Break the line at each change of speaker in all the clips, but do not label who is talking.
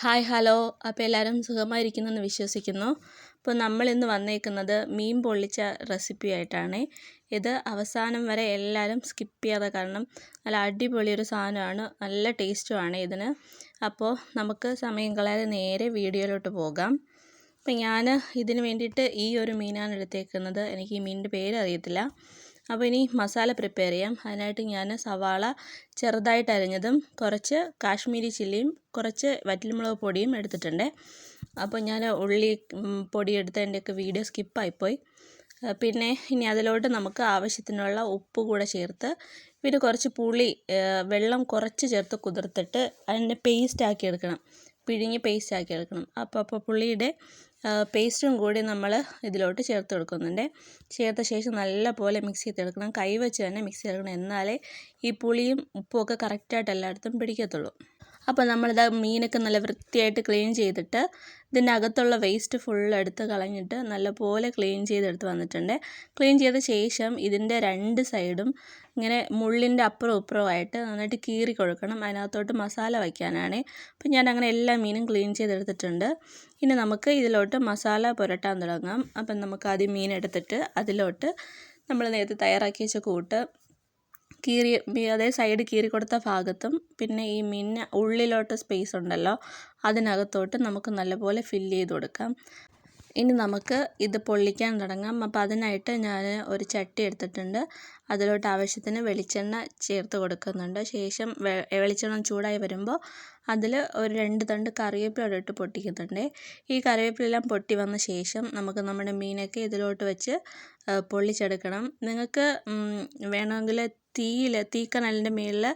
Hi hello. അപ്പോൾ എല്ലാവരും സുഖമായിരിക്കുന്നെന്ന് വിശ്വസിക്കുന്നു. അപ്പോൾ നമ്മൾ ഇന്ന് വന്നേക്കുന്നത് മീൻ പൊള്ളിച്ച റെസിപ്പി ആയിട്ടാണ്. ഇത് അവസാനം വരെ എല്ലാവരും സ്കിപ്പ് ചെയ്യാതെ കാരണം നല്ല അടിപൊളി ഒരു സാധനമാണ്. നല്ല ടേസ്റ്റുമാണ് ഇതിന്. അപ്പോൾ നമുക്ക് സമയം കളയാതെ നേരെ വീഡിയോയിലോട്ട് പോകാം. അപ്പോൾ ഞാൻ ഇതിന് വേണ്ടിയിട്ട് ഈ ഒരു മീനാണ് എടുത്തേക്കുന്നത്. എനിക്ക് ഈ മീനിന്റെ പേര് അറിയത്തില്ല. അപ്പോൾ ഇനി മസാല പ്രിപ്പയർ ചെയ്യാം. അതിനായിട്ട് ഞാൻ സവാള ചെറുതായിട്ട് അരിഞ്ഞതും കുറച്ച് കാശ്മീരി ചില്ലിയും കുറച്ച് വറ്റൽമുളക് പൊടിയും എടുത്തിട്ടുണ്ട്. അപ്പോൾ ഞാൻ ഉള്ളി പൊടി എടുത്തതിന്റെയൊക്കെ വീഡിയോ സ്കിപ്പായിപ്പോയി പിന്നെ ഇനി അതിലോട്ട് നമുക്ക് ആവശ്യത്തിനുള്ള ഉപ്പ് കൂടെ ചേർത്ത് പിന്നെ കുറച്ച് പുളി വെള്ളം കുറച്ച് ചേർത്ത് കുതിർത്തിട്ട് അതിന്റെ പേസ്റ്റ് ആക്കി എടുക്കണം. പിഴിഞ്ഞ് പേസ്റ്റ് ആക്കി എടുക്കണം. അപ്പോൾ അപ്പോൾ പുളിയുടെ പേസ്റ്റും കൂടി നമ്മൾ ഇതിലോട്ട് ചേർത്ത് കൊടുക്കുന്നുണ്ട്. ചേർത്ത ശേഷം നല്ലപോലെ മിക്സ് ചെയ്തെടുക്കണം. കൈ വെച്ച് തന്നെ മിക്സ് ചെയ്തെടുക്കണം. എന്നാലേ ഈ പുളിയും ഉപ്പും ഒക്കെ കറക്റ്റായിട്ട് എല്ലായിടത്തും പിടിക്കത്തുള്ളൂ. അപ്പോൾ നമ്മളിത് മീനൊക്കെ നല്ല വൃത്തിയായിട്ട് ക്ലീൻ ചെയ്തിട്ട് ഇതിന്റെ അകത്തുള്ള വേസ്റ്റ് ഫുൾ എടുത്ത് കളഞ്ഞിട്ട് നല്ലപോലെ ക്ലീൻ ചെയ്തെടുത്ത് വന്നിട്ടുണ്ട്. ക്ലീൻ ചെയ്ത ശേഷം ഇതിന്റെ രണ്ട് സൈഡും ഇങ്ങനെ മുള്ളിന്റെ അപ്പുറവും ഇപ്പുറവുമായിട്ട് നന്നായിട്ട് കീറി കൊടുക്കണം. അതിനകത്തോട്ട് മസാല വയ്ക്കാനാണ്. അപ്പം ഞാൻ അങ്ങനെ എല്ലാ മീനും ക്ലീൻ ചെയ്തെടുത്തിട്ടുണ്ട്. ഇനി നമുക്ക് ഇതിലോട്ട് മസാല പുരട്ടാൻ തുടങ്ങാം. അപ്പം നമുക്ക് ആദ്യം മീൻ എടുത്തിട്ട് അതിലോട്ട് നമ്മൾ നേരത്തെ തയ്യാറാക്കി വെച്ച കൂട്ട് കീറി അതേ സൈഡ് കീറി കൊടുത്ത ഭാഗത്തും പിന്നെ ഈ മിന്ന ഉള്ളിലോട്ട് സ്പേസ് ഉണ്ടല്ലോ അതിനകത്തോട്ട് നമുക്ക് നല്ലപോലെ ഫില്ല് ചെയ്ത് കൊടുക്കാം. ഇനി നമുക്ക് ഇത് പൊള്ളിക്കാൻ തുടങ്ങാം. അപ്പോൾ അതിനായിട്ട് ഞാൻ ഒരു ചട്ടി എടുത്തിട്ടുണ്ട്. അതിലോട്ട് ആവശ്യത്തിന് വെളിച്ചെണ്ണ ചേർത്ത് കൊടുക്കുന്നുണ്ട്. ശേഷം വെളിച്ചെണ്ണ ചൂടായി വരുമ്പോൾ അതിൽ ഒരു രണ്ട് തണ്ട് കറിവേപ്പില ഇട്ട് പൊട്ടിക്കുന്നുണ്ട്. ഈ കറിവേപ്പിലെല്ലാം പൊട്ടി വന്ന ശേഷം നമുക്ക് നമ്മുടെ മീനൊക്കെ ഇതിലോട്ട് വെച്ച് പൊള്ളിച്ചെടുക്കണം. നിങ്ങൾക്ക് വേണമെങ്കിൽ തീയിൽ തീക്കനലിന്റെ മുകളിൽ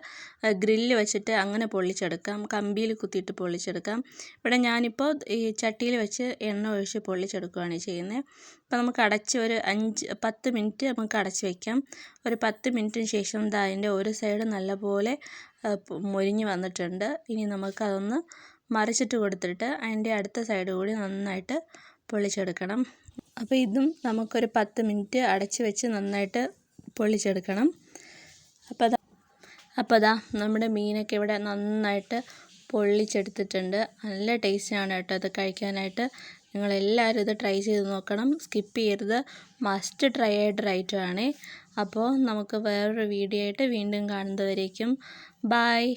ഗ്രില്ല് വെച്ചിട്ട് അങ്ങനെ പൊള്ളിച്ചെടുക്കാം. കമ്പിയിൽ കുത്തിയിട്ട് പൊള്ളിച്ചെടുക്കാം. ഇവിടെ ഞാനിപ്പോൾ ഈ ചട്ടിയിൽ വെച്ച് എണ്ണ ഒഴിച്ച് പൊള്ളിച്ചെടുക്കുകയാണ് ചെയ്യുന്നത്. അപ്പോൾ നമുക്ക് അടച്ച് ഒരു അഞ്ച് പത്ത് മിനിറ്റ് നമുക്ക് അടച്ച് വയ്ക്കാം. ഒരു പത്ത് മിനിറ്റിന് ശേഷം അതിന്റെ ഒരു സൈഡ് നല്ലപോലെ മൊരിഞ്ഞ് വന്നിട്ടുണ്ട്. ഇനി നമുക്കതൊന്ന് മറിച്ചിട്ട് കൊടുത്തിട്ട് അതിന്റെ അടുത്ത സൈഡ് കൂടി നന്നായിട്ട് പൊള്ളിച്ചെടുക്കണം. അപ്പോൾ ഇതും നമുക്കൊരു പത്ത് മിനിറ്റ് അടച്ച് വെച്ച് നന്നായിട്ട് പൊള്ളിച്ചെടുക്കണം. അപ്പോൾ അതാ അപ്പോൾ അതാ നമ്മുടെ മീനൊക്കെ ഇവിടെ നന്നായിട്ട് പൊള്ളിച്ചെടുത്തിട്ടുണ്ട്. നല്ല ടേസ്റ്റാണ് കേട്ടോ അത് കഴിക്കാനായിട്ട്. നിങ്ങളെല്ലാവരും ഇത് ട്രൈ ചെയ്ത് നോക്കണം. സ്കിപ്പ് ചെയ്യരുത്. മസ്റ്റ് ട്രൈ ആയിട്ടൊരു ഐറ്റമാണ് അപ്പോൾ നമുക്ക് വേറൊരു വീഡിയോ ആയിട്ട് വീണ്ടും കാണുന്നതുവരേക്കും. ബായ്